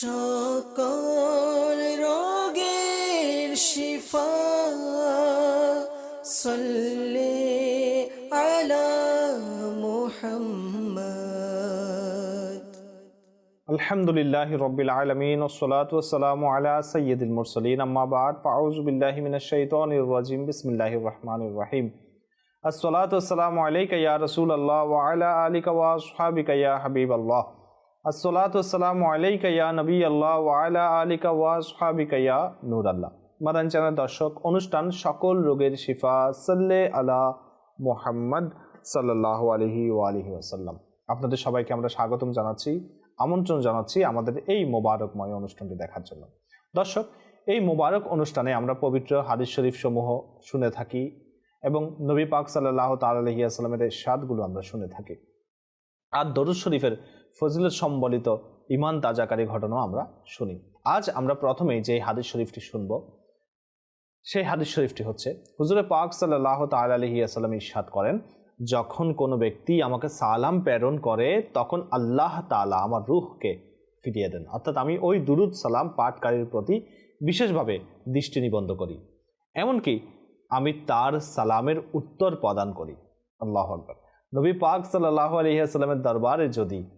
সকল রোগের শিফা, সল্লে আলা মুহাম্মদ। আলহামদুলিল্লাহ রবিল আলমিন ওসলাত ওসালাম আলা সৈয়দুল মুরসলিন। আম্মা বাদ ফাউজু বিল্লাহি মিনাশ শাইতানির রাজিম। বিসমিল্লাহির রহমানির রহিম। আসসালাতু ওয়াসসালামু আলাইকা ইয়া রাসূলুল্লাহ ওয়া আলা আলিকা ওয়া আসহাবিকা ইয়া হাবিবাল্লাহ। আসসালাতু ওয়াসসালামু আলাইকা ইয়া নবিয়াল্লাহ ওয়া আলিকা ওয়া আসহাবিকা ইয়া নূরাল্লাহ মাদান চ্যানেল দর্শক, অনুষ্ঠান সকল রোগের শিফা, সাল্লে আলা মুহাম্মদ সাল্লাল্লাহু আলাইহি ওয়া আলিহি ওয়াসাল্লাম। আপনাদের সবাইকে আমরা স্বাগতম জানাচ্ছি, আমন্ত্রণ জানাচ্ছি আমাদের এই মোবারকময় অনুষ্ঠানটি দেখার জন্য। দর্শক, এই মোবারক অনুষ্ঠানে আমরা পবিত্র হাদিস শরীফ সমূহ শুনে থাকি এবং নবী পাক সাল্লাহ তাল তালহিয়াস্লামের এই স্বাদগুলো আমরা শুনে থাকি। আর দরুদ শরীফের ফজিলত সম্বলিত ইমান তাজাকারী ঘটনাও আমরা শুনি। আজ আমরা প্রথমেই যে হাদিস শরীফটি শুনব, সেই হাদিস শরীফটি হচ্ছে, হুজুরে পাক সাল্লাহ তালহিয়াস্লাম ইস্বাদ করেন, যখন কোনো ব্যক্তি আমাকে সালাম প্রেরণ করে, তখন আল্লাহ তালা আমার রুহকে ফিরিয়ে দেন। অর্থাৎ আমি ওই দুরুদ সালাম পাঠকারীর প্রতি বিশেষভাবে দৃষ্টি নিবন্ধ করি। এমনকি আমি তার সালামের উত্তর প্রদান করি। আল্লাহ আকবর। নবী পাক সাল্লাহ আলহিহাস্লামের দরবারে যদি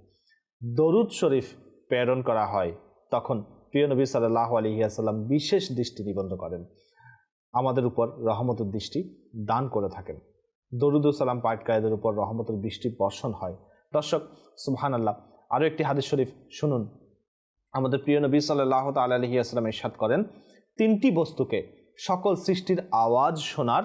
দরুদ শরীফ প্রেরণ করা হয়, তখন প্রিয় নবী সাল্লাহ আলহিহাস্লাম বিশেষ দৃষ্টি নিবন্ধ করেন। আমাদের উপর রহমতের দৃষ্টি দান করে থাকেন। দরুদুল সালাম পাঠকারীদের উপর রহমতের বৃষ্টি বর্ষণ হয়। দর্শক সুবহান আল্লাহ আরও একটি হাদিস শরীফ শুনুন। আমাদের প্রিয় নবী সাল্লাহ তালহি আসলাম ইরশাদ করেন, তিনটি বস্তুকে সকল সৃষ্টির আওয়াজ শোনার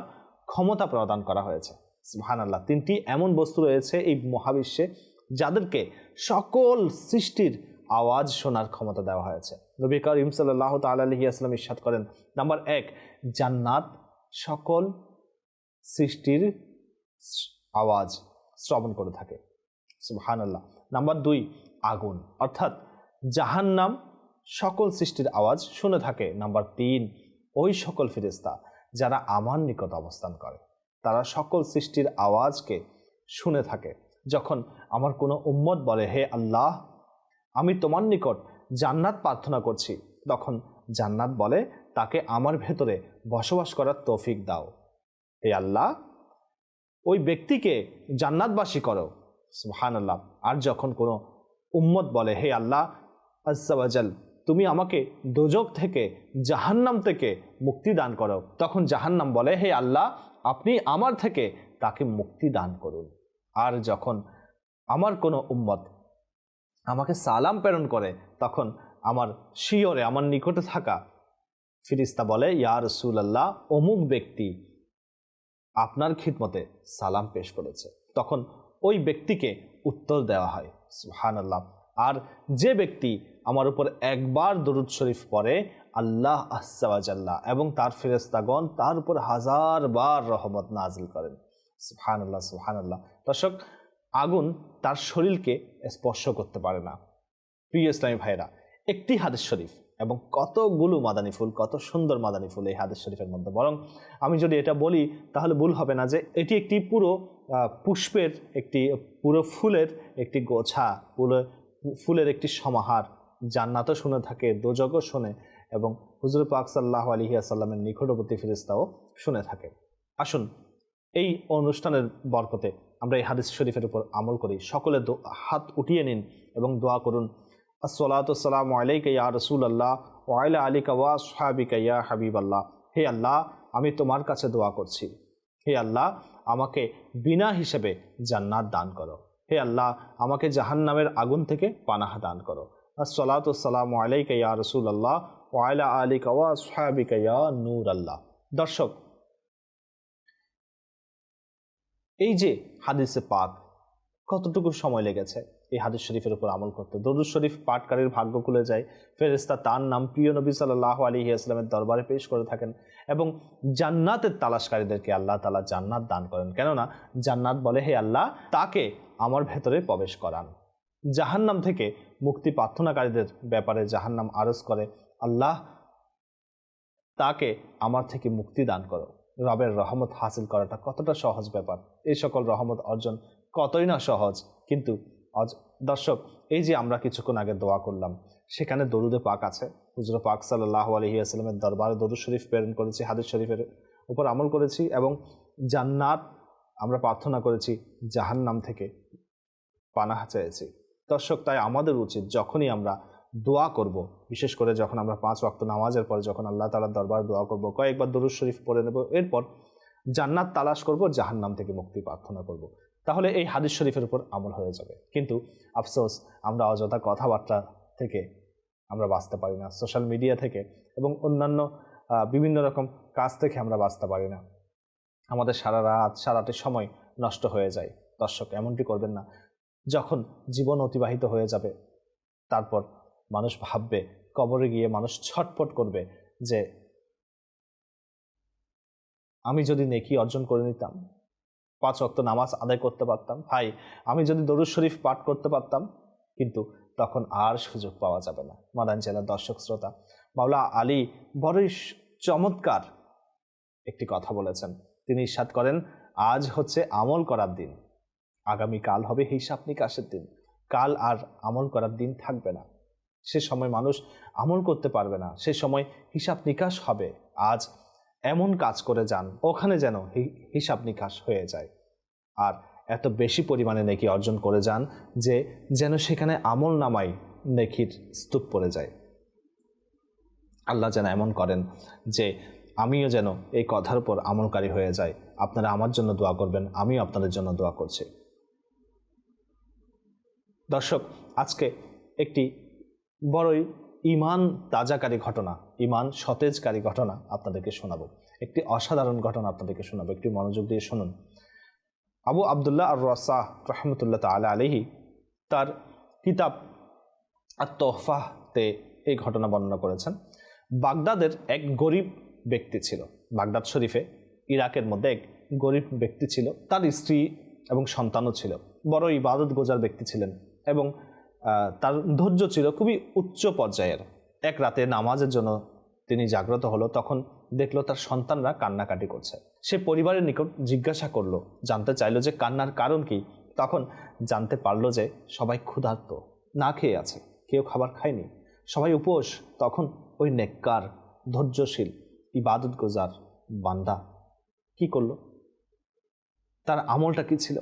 ক্ষমতা প্রদান করা হয়েছে। সুবহান আল্লাহ তিনটি এমন বস্তু রয়েছে এই মহাবিশ্বে যাদেরকে সকল সৃষ্টির আওয়াজ শোনার ক্ষমতা দেওয়া হয়েছে। নবী করিম সাল্লাহ তালহি আসলাম ইরশাদ করেন, নাম্বার এক, জান্নাত সকল সৃষ্টির আওয়াজ শ্রবণ করে থাকে। সুবহান আল্লাহ নাম্বার দুই, আগুন, অর্থাৎ জাহান্নাম সকল সৃষ্টির আওয়াজ শুনে থাকে। নাম্বার তিন, ওই সকল ফিরিস্তা যারা আমার নিকট অবস্থান করে, তারা সকল সৃষ্টির আওয়াজকে শুনে থাকে। যখন আমার কোনো উম্মত বলে, হে আল্লাহ, আমি তোমার নিকট জান্নাত প্রার্থনা করছি। তখন জান্নাত বলে, তাকে আমার ভেতরে বসবাস করার তৌফিক দাও। হে আল্লাহ, ওই ব্যক্তিকে জান্নাতবাসী করো। সুহান আল্লাহ আর যখন কোনো উম্মত বলে, হে আল্লাহ আজাল তুমি আমাকে দোজক থেকে জাহান্নাম থেকে মুক্তি দান করো। তখন জাহান্নাম বলে, হে আল্লাহ, আপনি আমার থেকে তাকে মুক্তি দান করুন। আর যখন আমার কোনো উম্মত আমাকে সালাম প্রেরণ করে, তখন আমার শিওরে আমার নিকটে থাকা ফিরিস্তা বলে, ইয়া রসুল আল্লাহ অমুক ব্যক্তি আপনার খিদমতে সালাম পেশ করেছে। তখন ওই ব্যক্তিকে উত্তর দেওয়া হয় সুহান আল্লাহ আর যে ব্যক্তি আমার উপর একবার দরুদ শরীফ পড়ে, আল্লাহ আসাল্লাহ এবং তার ফেরেস্তাগণ তার উপর হাজার বার রহমত নাজিল করেন। সুহান আল্লাহ সুহান আল্লাহ দর্শক, আগুন তার শরীরকে স্পর্শ করতে পারে না। প্রিয় ইসলামী ভাইরা একটি হাদিস শরীফ এবং কতগুলো মাদানী ফুল, কত সুন্দর মাদানী ফুল এই হাদিস শরীফের মধ্যে। বরং আমি যদি এটা বলি, তাহলে ভুল হবে না যে এটি একটি পুরো পুষ্পের একটি, পুরো ফুলের একটি গোছা, পুরো ফুলের একটি সমাহার। জান্নাতও শুনে থাকে দোজগও শোনে এবং হুজুর পাক সাল্লাহ আলহি আসাল্লামের নিকটবর্তী ফিরিস্তাও শুনে থাকে। আসুন এই অনুষ্ঠানের বরকতে আমরা এই হাদিস শরীফের উপর আমল করি। সকলে হাত উঠিয়ে নিন এবং দোয়া করুন। আসসালাতাম আলাইকা ইয়া রসুল আল্লাহ ওয়াইলা আলিকা ওয়া সাহাবিকা ইয়া হাবিব আল্লাহ হে আল্লাহ, আমি তোমার কাছে দোয়া করছি। হে আল্লাহ, আমাকে বিনা হিসেবে জান্নাত দান করো। হে আল্লাহ, আমাকে জাহান্নামের আগুন থেকে পানাহা দান করো। আসসালাতাম আলাইকা ইয়া রসুল আল্লাহ ওয়াইলা আলিকা ওয়া সাহাবিকা ইয়া নূর আল্লাহ দর্শক এই যে হাদিসে পাক, কতটুকু সময় লেগেছে এই হাদিস শরীফের উপর আমল করতে? দরুদ শরীফ পাঠকারীর ভাগ্য খুলে যায় ফেরেস্তা তার নাম প্রিয় নবী সাল্লাহ আলী আসলামের দরবারে পেশ করে থাকেন এবং জান্নাতের তালাশকারীদেরকে আল্লাহ তালা জান্নাত দান করেন। কেননা জান্নাত বলে, হে আল্লাহ, তাকে আমার ভেতরে প্রবেশ করান। জাহান্নাম থেকে মুক্তি প্রার্থনাকারীদের ব্যাপারে জাহান্নাম আরজ করে, আল্লাহ, তাকে আমার থেকে মুক্তি দান করো। রবের রহমত হাসিল করাটা কতটা সহজ ব্যাপার। এই সকল রহমত অর্জন কতই না সহজ, কিন্তু দর্শক, এই যে আমরা কিছুক্ষণ আগে দোয়া করলাম, সেখানে দরুদে পাক আছে। হুজুর পাক সাল্লাহ আলহি আসলামের দরবারে দরুদ শরীফ প্রেরণ করেছি, হাদিস শরীফের উপর আমল করেছি এবং জান্নাত আমরা প্রার্থনা করেছি, জাহান্নাম থেকে পানাহ চেয়েছি। দর্শক, তাই আমাদের উচিত যখনই আমরা দোয়া করব। বিশেষ করে যখন আমরা পাঁচ ওয়াক্ত নামাজের পরে যখন আল্লাহ তালার দরবার দোয়া করব, কয়েকবার দরুদ শরীফ পড়ে নেব, এরপর জান্নাত তালাশ করব, জাহান্নাম থেকে মুক্তি প্রার্থনা করব। তাহলে এই হাদিস শরীফের উপর আমল হয়ে যাবে। কিন্তু আফসোস, আমরা অযথা কথাবার্তা থেকে আমরা বাঁচতে পারি না, সোশ্যাল মিডিয়া থেকে এবং অন্যান্য বিভিন্ন রকম কাজ থেকে আমরা বাঁচতে পারি না। আমাদের সারা রাত, সারাটি সময় নষ্ট হয়ে যায়। দর্শক, এমনটি করবেন না। যখন জীবন অতিবাহিত হয়ে যাবে, তারপর মানুষ ভাববে, কবরে গিয়ে মানুষ ছটপট করবে যে, আমি যদি নেকি অর্জন করে নিতাম, পাঁচ অক্ত নামাজ আদায় করতে পারতাম, ভাই, আমি যদি দরুদ শরীফ পাঠ করতে পারতাম, কিন্তু তখন আর সুযোগ পাওয়া যাবে না। মাদান জেলার দর্শক শ্রোতা, মাওলা আলী বড়ই চমৎকার একটি কথা বলেছেন। তিনি ইস্বাদ করেন, আজ হচ্ছে আমল করার দিন। আগামী কাল হবে হিসাব নিকাশের দিন। কাল আর আমল করার দিন থাকবে না। সে সময় মানুষ আমল করতে পারবে না। সে সময় হিসাব নিকাশ হবে। আজ এমন কাজ করে যান, ওখানে যেন হিসাব নিকাশ হয়ে যায়। আর এত বেশি পরিমাণে নেকি অর্জন করে যান যে যেন সেখানে আমল নামাই নেকির স্তূপ পড়ে যায়। আল্লাহ যেন এমন করেন যে, আমিও যেন এই কথার উপর আমলকারী হয়ে যাই। আপনারা আমার জন্য দোয়া করবেন, আমিও আপনাদের জন্য দোয়া করছি। দর্শক, আজকে একটি বড়ই ইমান তাজাকারী ঘটনা ইমান সতেজকারী ঘটনা আপনাদেরকে শোনাবো। একটি অসাধারণ ঘটনা আপনাদেরকে শোনাবো, একটি মনোযোগ দিয়ে শুনুন। আবু আবদুল্লাহ আর রসাহ রহমতুল্লাহ তালা আলহি তার কিতাব আর তোহফাতে এই ঘটনা বর্ণনা করেছেন। বাগদাদের এক গরিব ব্যক্তি ছিল, বাগদাদ শরীফে ইরাকের মধ্যে এক গরিব ব্যক্তি ছিল। তার স্ত্রী এবং সন্তানও ছিল। বড় ইবাদত গোজার ব্যক্তি ছিলেন এবং তার ধৈর্য ছিল খুবই উচ্চ পর্যায়ের। এক রাতে নামাজের জন্য তিনি জাগ্রত হলো, তখন দেখল তার সন্তানরা কান্নাকাটি করছে। সে পরিবারের নিকট জিজ্ঞাসা করল, জানতে চাইলো যে কান্নার কারণ কি। তখন জানতে পারল যে সবাই ক্ষুধার্ত, না খেয়ে আছে, কেউ খাবার খায়নি। সবাই উপোস, তখন ওই নেককার, ধৈর্যশীল ইবাদত গোজার বান্দা কি করল? তার আমলটা কি ছিল?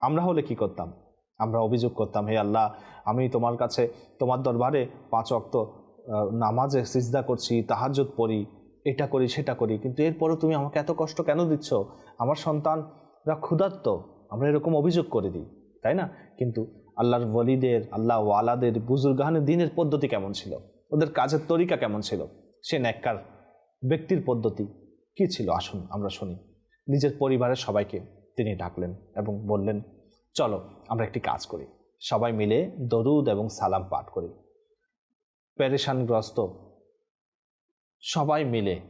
আমরা হলে কি করতাম? আমরা অভিযোগ করতাম, হে আল্লাহ, আমি তোমার কাছে, তোমার দরবারে পাঁচ অক্ত নামাজে সিজদা করছি, তাহাজ্জুদ পড়ি, এটা করি, সেটা করি, কিন্তু এরপরও তুমি আমাকে এত কষ্ট কেন দিচ্ছ? আমার সন্তানরা ক্ষুধার্ত, আমরা এরকম অভিযোগ করে দিই, তাই না? কিন্তু আল্লাহর ওয়ালিদের, আল্লাহ ওয়ালাদের বুজুর্গাহানের দিনের পদ্ধতি কেমন ছিল? ওদের কাজের তরিকা কেমন ছিল? সে ন্যাক্কার ব্যক্তির পদ্ধতি কি ছিল? আসুন, আমরা শুনি। নিজের পরিবারের সবাইকে তিনি ডাকলেন এবং বললেন চলো, আমরা একটি কাজ করি। সবাই মিলে দরুদ এবং সালাম পাঠ করি। পেরেশানগ্রস্ত সবাই মিলে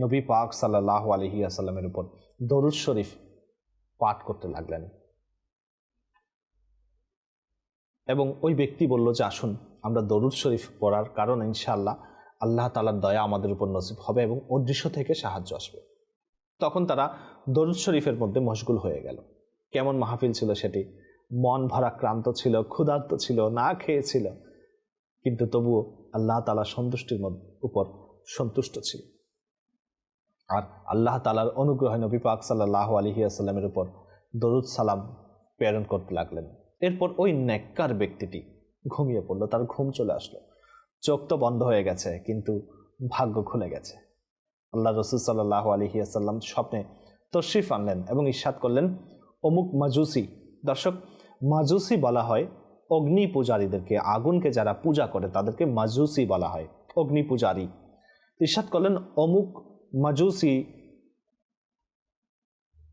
নবী পাক সাল্লাহ আলহি আসাল্লামের উপর দরুদ শরীফ পাঠ করতে লাগলেন। এবং ওই ব্যক্তি বলল যে, আসুন, আমরা দরুদ শরীফ পড়ার কারণ ইনশাআল্লাহ আল্লাহ তালার দয়া আমাদের উপর নসিব হবে এবং অদৃশ্য থেকে সাহায্য আসবে। তখন তারা দরুদ শরীফের মধ্যে মশগুল হয়ে গেল। কেমন মাহফিল ছিল সেটি? মন ভরা ক্রান্ত ছিল, ক্ষুধার্ত ছিল, না খেয়েছিল কিন্তু তবুও আল্লাহ তালা সন্তুষ্টির উপর সন্তুষ্ট ছিল। আর আল্লাহ তালার অনুগ্রহে নবী পাক সাল্লাহ আলহি আসাল্লামের উপর দরুদ সালাম প্রেরণ করতে লাগলেন। এরপর ওই নেককার ব্যক্তিটি ঘুমিয়ে পড়ল, তার ঘুম চলে আসলো। চোখ তো বন্ধ হয়ে গেছে, কিন্তু ভাগ্য খুলে গেছে। আল্লাহ রসুল সাল্লাহ আলহি আসাল্লাম স্বপ্নে তশরিফ আনলেন এবং ইস্বাদ করলেন অমুক মাজুসি। দর্শক, মাজুসি বলা হয় অগ্নি পূজারীদেরকে। আগুনকে যারা পূজা করে তাদেরকে মাজুসি বলা হয়, অগ্নি পূজারী। ইস্বাদ করলেন, অমুক মাজুসি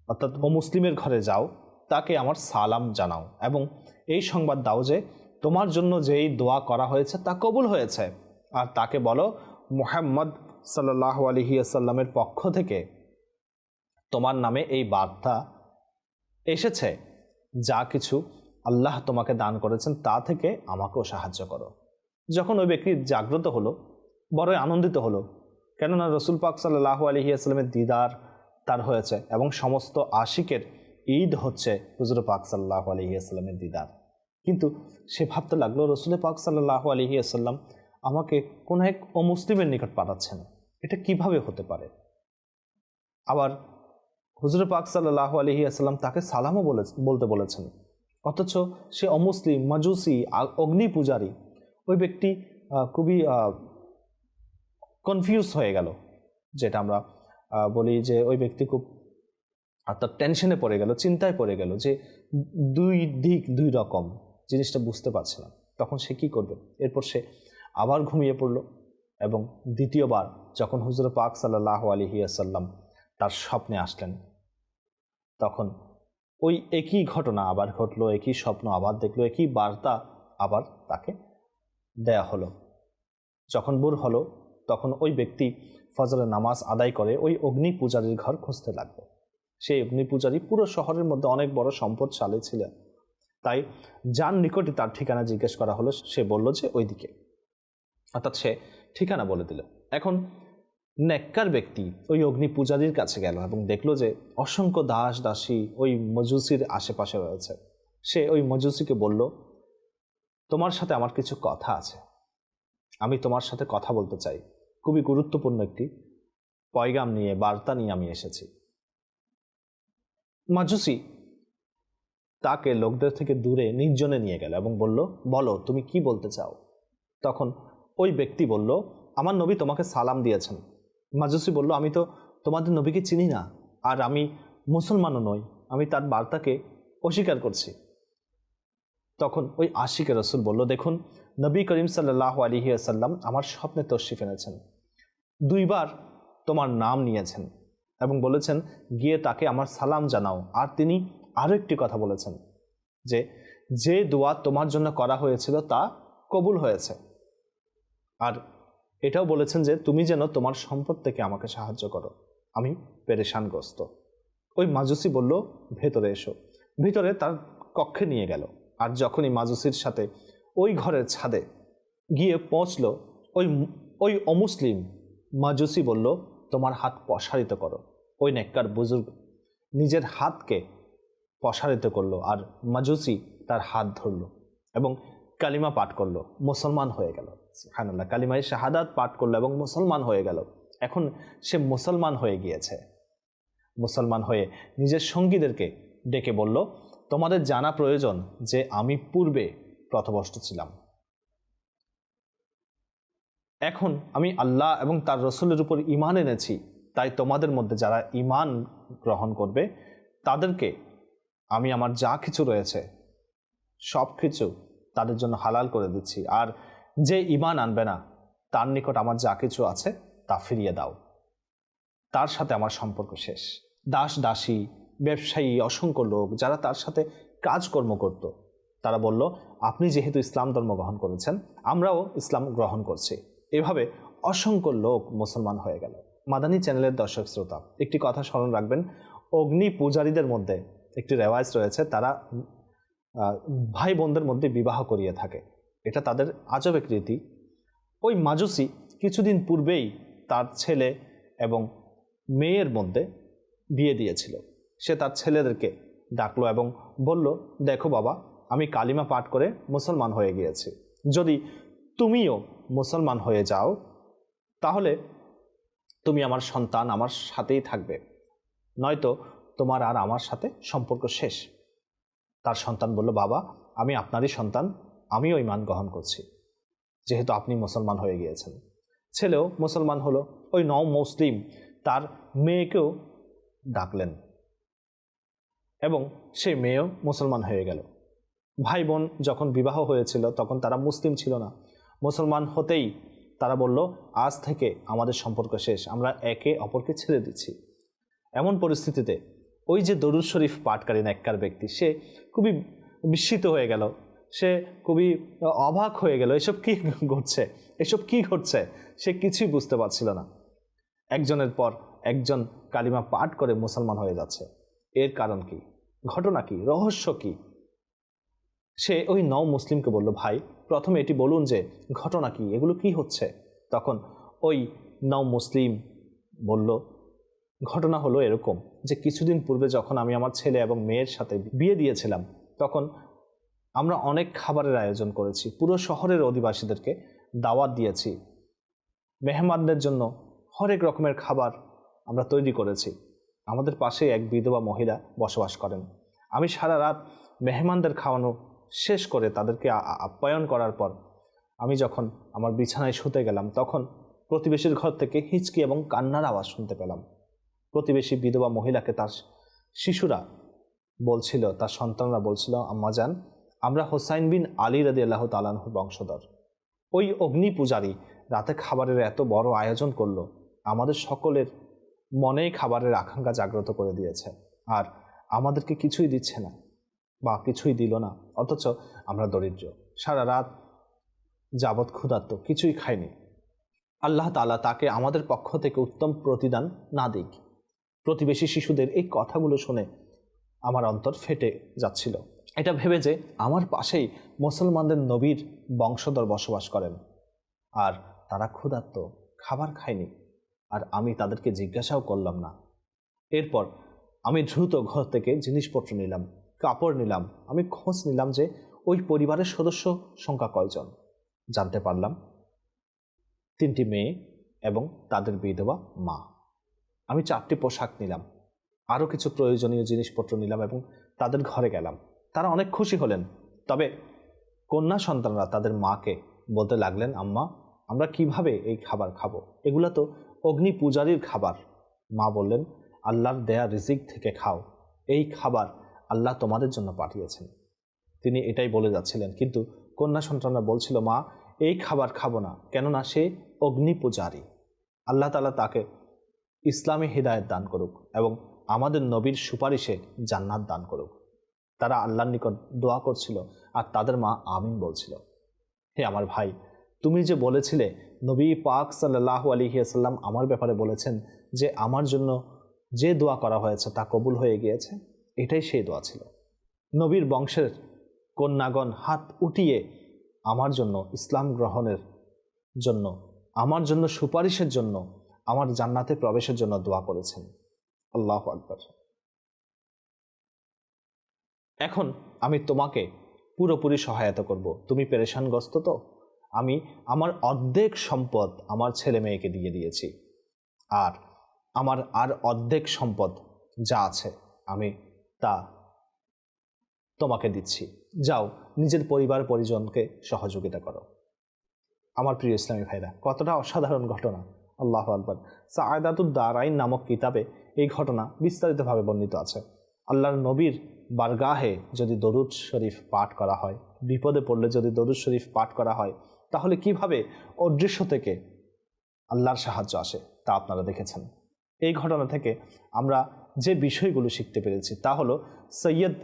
অর্থাৎ ও মুসলিমের ঘরে যাও, তাকে আমার সালাম জানাও এবং এই সংবাদ দাও যে তোমার জন্য যেই দোয়া করা হয়েছে তা কবুল হয়েছে। আর তাকে বলো, মোহাম্মদ সাল্লাহ আলহি আসাল্লামের পক্ষ থেকে তোমার নামে এই বার্তা এসেছে। যা কিছু আল্লাহ তোমাকে দান করেছেন, তা থেকে আমাকেও সাহায্য করো। যখন ওই ব্যক্তি জাগ্রত হলো, বড়ই আনন্দিত হলো, কেননা রসুল পাক সাল্লাহ আলহি আসলামের দিদার তার হয়েছে এবং সমস্ত আশিকের ঈদ হচ্ছে হুজুর পাক সাল্লাহ আলহি আসলামের দিদার। কিন্তু সে ভাবতে লাগল, রসুল পাক সাল্লাহ আলহি আসাল্লাম আমাকে কোনো এক অমুসলিমের নিকট পাঠাচ্ছেন। এটা কীভাবে হতে পারে? আবার হুজুর পাক সাল্লাহ আলহি আসাল্লাম তাকে সালামও বলে, বলতে বলেছেন। অথচ সে অমুসলিম, মাজুসি অগ্নি পূজারী। ওই ব্যক্তি খুবই কনফিউজ হয়ে গেল। যেটা আমরা বলি যে ওই ব্যক্তি খুব অর্থাৎ টেনশনে পড়ে গেল, চিন্তায় পড়ে গেল যে দুই দিক, দুই রকম, জিনিসটা বুঝতে পারছে না। তখন সে কি করবে? এরপর সে আবার ঘুমিয়ে পড়ল এবং দ্বিতীয়বার যখন হুজুর পাক সাল্লাহ আলহি আসাল্লাম তার স্বপ্নে আসলেন তখন ওই একই ঘটনা আবার ঘটলো, একই স্বপ্ন, আবার দেখল, একই বার্তা আবার তাকে দেয়া হলো। যখন ভোর হলো, তখন ওই ব্যক্তি ফজরের নামাজ আদায় করে ওই অগ্নি পূজারীর ঘর খুঁজতে লাগল। সেই অগ্নি পূজারী পুরো শহরের মধ্যে অনেক বড় সম্পদশালী ছিলেন। তাই যার নিকটে তার ঠিকানা জিজ্ঞেস করা হলো, সে বলল যে, ওইদিকে। অর্থাৎ সে ঠিকানা বলে দিল। এখন নেককার ব্যক্তি ওই অগ্নি পূজারীর কাছে গেল এবং দেখল যে অসংখ্য দাস দাসী ওই মজুসির আশেপাশে রয়েছে। সে ওই মজুসিকে বলল, তোমার সাথে আমার কিছু কথা আছে। আমি তোমার সাথে কথা বলতে চাই। খুবই গুরুত্বপূর্ণ একটি পয়গাম নিয়ে, বার্তা নিয়ে আমি এসেছি। মাজুসি তাকে লোকদের থেকে দূরে, নির্জনে নিয়ে গেল এবং বলল, বলো, তুমি কি বলতে চাও? তখন ওই ব্যক্তি বলল, আমার নবী তোমাকে সালাম দিয়েছেন। মাজুসি বলল, আমি তো তোমাদের নবীকে চিনি না, আর আমি মুসলমানও নই, আমি তার বার্তাকে অস্বীকার করছি। তখন ওই আশিকে রসুল বলল, দেখুন, নবী করিম সাল্লাহ আলহি আসাল্লাম আমার স্বপ্নে তশরিফ এনেছেন। দুইবার তোমার নাম নিয়েছেন এবং বলেছেন, গিয়ে তাকে আমার সালাম জানাও আর তিনি আরও একটি কথা বলেছেন, যে যে দোয়া তোমার জন্য করা হয়েছিল তা কবুল হয়েছে। আর এটাও বলেছেন যে তুমি যেন তোমার সম্পদ থেকে আমাকে সাহায্য করো। আমি পেরেশানগ্রস্ত। ওই মাজুসি বলল, ভেতরে এসো। ভিতরে তার কক্ষে নিয়ে গেল। আর যখনই মাজুসির সাথে ওই ঘরের ছাদে গিয়ে পৌঁছল, ওই ওই অমুসলিম মাজুসি বলল, তোমার হাত প্রসারিত করো। ওই নেককার বুজুর্গ নিজের হাতকে প্রসারিত করল আর মাজুসি তার হাত ধরলো এবং কালিমা পাঠ করল। মুসলমান হয়ে গেল। হানাল্লাহ কালিমায় শাহাদাত পাঠ করল এবং মুসলমান হয়ে গেল। এখন সে মুসলমান হয়ে গিয়েছে। মুসলমান হয়ে নিজের সঙ্গীদেরকে ডেকে বলল, তোমাদের জানা প্রয়োজন যে আমি পূর্বে প্রথবষ্ট ছিলাম। এখন আমি আল্লাহ এবং তার রসুলের উপর ইমান এনেছি। তাই তোমাদের মধ্যে যারা ইমান গ্রহণ করবে, তাদেরকে আমি আমার যা কিছু রয়েছে সব কিছু তাদের জন্য হালাল করে দিচ্ছি। আর যে ইমান আনবে না, তার নিকট আমার যা কিছু আছে, তা ফিরিয়ে দাও। তার সাথে আমার সম্পর্ক শেষ। দাস দাসী, ব্যবসায়ী, অসংখ্য লোক যারা তার সাথে কাজকর্ম করত। তারা বলল, আপনি যেহেতু ইসলাম ধর্ম গ্রহণ করেছেন, আমরাও ইসলাম গ্রহণ করছি। এভাবে অসংখ্য লোক মুসলমান হয়ে গেল। মাদানী চ্যানেলের দর্শক শ্রোতা, একটি কথা স্মরণ রাখবেন, অগ্নি পূজারীদের মধ্যে একটি রেওয়াজ রয়েছে, তারা ভাই বোনদের মধ্যে বিবাহ করিয়ে থাকে। এটা তাদের আজব এক রীতি ওই মাজুসি কিছুদিন পূর্বেই তার ছেলে এবং মেয়ের মধ্যে বিয়ে দিয়েছিল। সে তার ছেলেদেরকে ডাকলো এবং বলল, দেখো বাবা, আমি কালিমা পাঠ করে মুসলমান হয়ে গিয়েছি। যদি তুমিও মুসলমান হয়ে যাও, তাহলে তুমি আমার সন্তান আমার সাথেই থাকবে। নয়তো তোমার আর আমার সাথে সম্পর্ক শেষ। তার সন্তান বলল, বাবা, আমি আপনারই সন্তান আমিও ইমান গ্রহণ করছি, যেহেতু আপনি মুসলমান হয়ে গিয়েছেন। ছেলেও মুসলমান হলো, ওই নও মুসলিম তার মেয়েকেও ডাকলেন এবং সেই মেয়েও মুসলমান হয়ে গেল। ভাই বোন যখন বিবাহ হয়েছিল তখন তারা মুসলিম ছিল না। মুসলমান হতেই তারা বলল, আজ থেকে আমাদের সম্পর্ক শেষ, আমরা একে অপরকে ছেড়ে দিচ্ছি। এমন পরিস্থিতিতে ওই যে দরুদ শরীফ পাঠকারী, নেককার ব্যক্তি, সে খুবই বিস্মিত হয়ে গেল। সে খুবই অবাক হয়ে গেল, এসব কি ঘটছে? এসব কি ঘটছে? সে কিছুই বুঝতে পারছিল না। একজনের পর একজন কালিমা পাঠ করে মুসলমান হয়ে যাচ্ছে। এর কারণ কি? ঘটনা কি? রহস্য কি? সে ওই নও মুসলিমকে বলল, ভাই, প্রথমে এটি বলুন যে, ঘটনা কি? এগুলো কি হচ্ছে? তখন ওই নও মুসলিম বলল, ঘটনা হলো এরকম যে, কিছুদিন পূর্বে যখন আমি আমার ছেলে এবং মেয়ের সাথে বিয়ে দিয়েছিলাম, তখন আমরা অনেক খাবারের আয়োজন করেছি। পুরো শহরের অধিবাসীদেরকে দাওয়াত দিয়েছি। মেহমানদের জন্য হরেক রকমের খাবার আমরা তৈরি করেছি। আমাদের পাশে এক বিধবা মহিলা বসবাস করেন। আমি সারা রাত মেহমানদের খাওয়ানো শেষ করে তাদেরকে আপ্যায়ন করার পর আমি যখন আমার বিছানায় শুতে গেলাম, তখন প্রতিবেশীর ঘর থেকে হিচকি এবং কান্নার আওয়াজ শুনতে পেলাম। প্রতিবেশী বিধবা মহিলাকে তার শিশুরা বলছিল, তার সন্তানরা বলছিল, আম্মা যান আমরা হোসাইন বিন আলী রাদি আল্লাহ তালানহুর বংশধর। ওই অগ্নি পূজারী রাতে খাবারের এত বড় আয়োজন করল, আমাদের সকলের মনেই খাবারের আকাঙ্ক্ষা জাগ্রত করে দিয়েছে। আর আমাদেরকে কিছুই দিচ্ছে না বা কিছুই দিল না, অথচ আমরা দরিদ্র। সারা রাত যাবৎ ক্ষুধার্ত, কিছুই খাইনি। আল্লাহ তালা তাকে আমাদের পক্ষ থেকে উত্তম প্রতিদান না দিক। প্রতিবেশী শিশুদের এই কথাগুলো শুনে আমার অন্তর ফেটে যাচ্ছিল। এটা ভেবে যে আমার পাশেই মুসলমানদের নবীর বংশধর বসবাস করেন। আর তারা ক্ষুধার্ত, খাবার খায়নি। আর আমি তাদেরকে জিজ্ঞাসাও করলাম না। এরপর আমি দ্রুত ঘর থেকে জিনিসপত্র নিলাম, কাপড় নিলাম, আমি খোঁজ নিলাম যে ওই পরিবারের সদস্য সংখ্যা কয়জন। জানতে পারলাম, তিনটি মেয়ে এবং তাদের বিধবা মা। আমি চারটি পোশাক নিলাম, আরও কিছু প্রয়োজনীয় জিনিসপত্র নিলাম এবং তাদের ঘরে গেলাম। তারা অনেক খুশি হলেন। তবে কন্যা সন্তানরা তাদের মাকে বলতে লাগলেন, আম্মা, আমরা কীভাবে এই খাবার খাব? এগুলো তো অগ্নি পূজারীর খাবার। মা বললেন, আল্লাহর দেয়া রিজিক থেকে খাও। এই খাবার আল্লাহ তোমাদের জন্য পাঠিয়েছেন। তিনি এটাই বলে যাচ্ছিলেন। কিন্তু কন্যা সন্তানরা বলছিল, মা, এই খাবার খাব না, কেননা সে অগ্নি পূজারী। আল্লাহ তালা তাকে ইসলামী হৃদায়ত দান করুক এবং আমাদের নবীর সুপারিশে জান্নাত দান করুক। তারা আল্লাহর নিকট দোয়া করছিল আর তাদের মা আমিন বলছিল। হে আমার ভাই, তুমি যে বলেছিলে, নবী পাক সাল্লাহ আলিহাসাল্লাম আমার ব্যাপারে বলেছেন যে আমার জন্য যে দোয়া করা হয়েছে তা কবুল হয়ে গিয়েছে, এটাই সেই দোয়া ছিল। নবীর বংশের কন্যাগণ হাত উঠিয়ে আমার জন্য ইসলাম গ্রহণের জন্য, আমার জন্য সুপারিশের জন্য, আমার জান্নাতে প্রবেশের জন্য দোয়া করেছেন। আল্লাহ আকবর। এখন আমি তোমাকে পুরোপুরি সহায়তা করব। তুমি পেরেশানগ্রস্ত তো? আমি আমার অর্ধেক সম্পদ আমার ছেলে মেয়েকে দিয়ে দিয়েছি। আর আমার আর অর্ধেক সম্পদ যা আছে আমি তা তোমাকে দিচ্ছি। যাও, নিজের পরিবার পরিজনকে সহযোগিতা করো। আমার প্রিয় ইসলামী ভাইরা, কতটা অসাধারণ ঘটনা। আল্লাহ আকবর। সায়দাতুর দারাইন নামক কিতাবে এই ঘটনা বিস্তারিতভাবে বর্ণিত আছে। আল্লাহর নবীর বারগাহে যদি দরুদ শরীফ পাঠ করা হয়, বিপদে পড়লে যদি দরুদ শরীফ পাঠ করা হয়, তাহলে কীভাবে অদৃশ্য থেকে আল্লাহর সাহায্য আসে তা আপনারা দেখেছেন। এই ঘটনা থেকে আমরা যে বিষয়গুলো শিখতে পেরেছি তা হলো সৈয়দ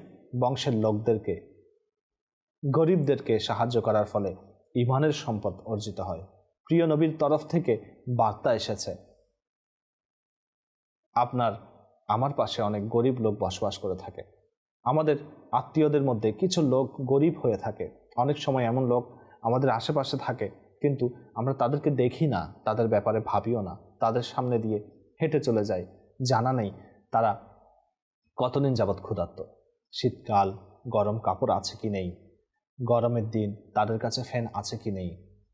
বংশের লোকদেরকে, গরিবদেরকে সাহায্য করার ফলে ইমানের সম্পদ অর্জিত হয়। প্রিয় নবীর তরফ থেকে বার্তা এসেছে, আপনার, আমার পাশে অনেক গরিব লোক বসবাস করে থাকে। আমাদের আত্মীয়দের মধ্যে কিছু লোক গরিব হয়ে থাকে। অনেক সময় এমন লোক আমাদের আশেপাশে থাকে, কিন্তু আমরা তাদেরকে দেখি না, তাদের ব্যাপারে ভাবিও না। তাদের সামনে দিয়ে হেঁটে চলে যাই। জানা নেই তারা কতদিন যাবৎ ক্ষুধার্ত। শীতকাল, গরম কাপড় আছে কি নেই? গরমের দিন তাদের কাছে ফ্যান আছে কি নেই?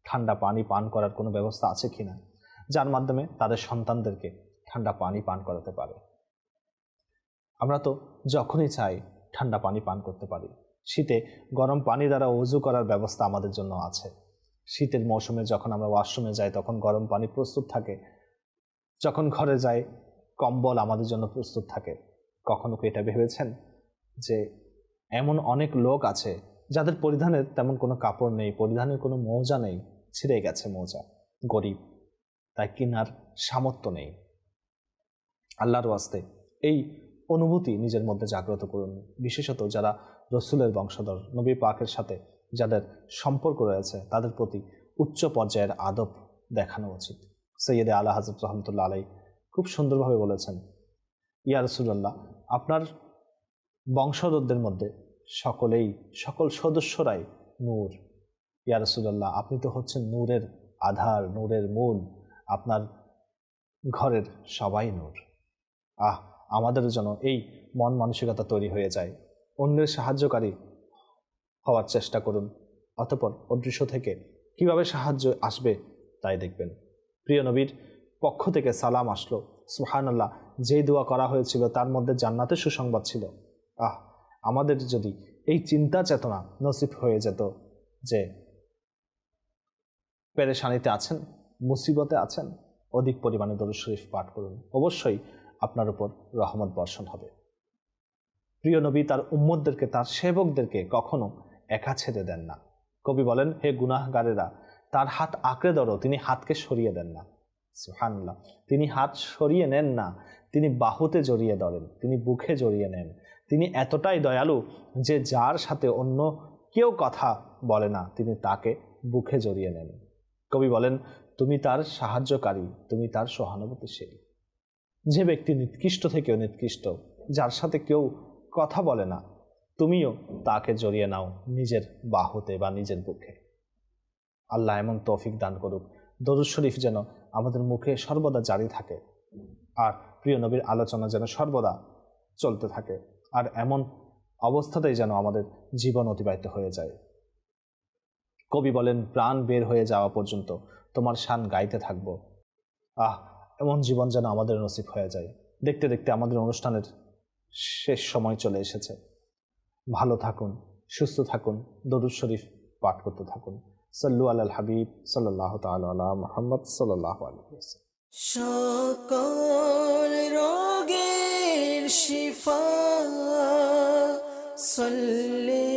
ঠান্ডা পানি পান করার কোনো ব্যবস্থা আছে কি না? যার মাধ্যমে তাদের সন্তানদেরকে ঠান্ডা পানি পান করাতে পারে। আমরা তো যখনই চাই ঠান্ডা পানি পান করতে পারি। শীতে গরম পানি দ্বারা উজু করার ব্যবস্থা আমাদের জন্য আছে। শীতের মৌসুমে যখন আমরা ওয়াশরুমে যাই, তখন গরম পানি প্রস্তুত থাকে। যখন ঘরে যাই, কম্বল আমাদের জন্য প্রস্তুত থাকে। কখনো কি এটা ভেবেছেন? যে এমন অনেক লোক আছে, যাদের পরিধানের তেমন কোনো কাপড় নেই, পরিধানের কোনো মৌজা নেই, ছিঁড়ে গেছে মৌজা। গরিব, তাই কিনার সামর্থ্য নেই। আল্লাহর ওয়াস্তে, এই অনুভূতি নিজের মধ্যে জাগ্রত করুন। বিশেষত যারা রসুলের বংশধর, নবী পাকের সাথে যাদের সম্পর্ক রয়েছে, তাদের প্রতি উচ্চ পর্যায়ের আদব দেখানো উচিত। সৈয়দে আল্লাহ হাজরত রহমতুল্লাহ আলাই খুব সুন্দরভাবে বলেছেন, ইয়া রসুল্লাহ আপনার বংশধরদের মধ্যে সকলেই, সকল সদস্যরাই নূর। ইয়া রসুল্লাহ আপনি তো হচ্ছেন নূরের আধার, নূরের মূল, আপনার ঘরের সবাই নূর। আহ আমাদের যেন এই মন মানসিকতা তৈরি হয়ে যায়। অন্যের সাহায্যকারী হওয়ার চেষ্টা করুন। অতপর অদৃশ্য থেকে কীভাবে সাহায্য আসবে তাই দেখবেন। প্রিয় নবীর পক্ষ থেকে সালাম আসলো। সুহানাল্লাহ যেই দোয়া করা হয়েছিল তার মধ্যে জান্নাতের সুসংবাদ ছিল। আহ, আমাদের যদি এই চিন্তা চেতনা নসিব হয়ে যেত যে পেরেশানিতে আছেন, মুসিবতে আছেন, অধিক পরিমাণে দরুদ শরীফ পাঠ করুন। অবশ্যই আপনার উপর রহমত বর্ষণ হবে। প্রিয় নবী, তার উম্মদদেরকে তার সেবকদেরকে কখনো একা ছেড়ে দেন না। কবি বলেন, হে গুনাহগারেরা, তার হাত আঁকড়ে ধরো, তিনি হাতকে সরিয়ে দেন না। সুহান্লাহ তিনি হাত সরিয়ে নেন না, তিনি বাহুতে জড়িয়ে ধরেন, তিনি বুকে জড়িয়ে নেন। তিনি এতটাই দয়ালু যে যার সাথে অন্য কেউ কথা বলে না, তিনি তাকে বুকে জড়িয়ে নেন। কবি বলেন, তুমি তার সাহায্যকারী, তুমি তার সহানুভূতিশীল। যে ব্যক্তি নিকৃষ্ট থেকেও নিকৃষ্ট, যার সাথে কেউ কথা বলে না, তুমিও তাকে জড়িয়ে নাও নিজের বাহুতে বা নিজের বুকে। আল্লাহ এমন তৌফিক দান করুক, দরুদ শরীফ যেন আমাদের মুখে সর্বদা জারি থাকে, আর প্রিয় নবীর আলোচনা যেন সর্বদা চলতে থাকে, আর এমন অবস্থাতেই যেন আমাদের জীবন অতিবাহিত হয়ে যায়। কবি বলেন, প্রাণ বের হয়ে যাওয়া পর্যন্ত তোমার শান গাইতে থাকব। আহ এমন জীবন যেন আমাদের নসিব হয়ে যায়। দেখতে দেখতে আমাদের অনুষ্ঠানের শেষ সময় চলে এসেছে। ভালো থাকুন, সুস্থ থাকুন, দরুদ শরীফ পাঠ করতে থাকুন। সাল্লু আল হাবিব সাল্লাহ তালা মোহাম্মদ সাল্লাহ আলী সকল রোগের শিফা, সল্লি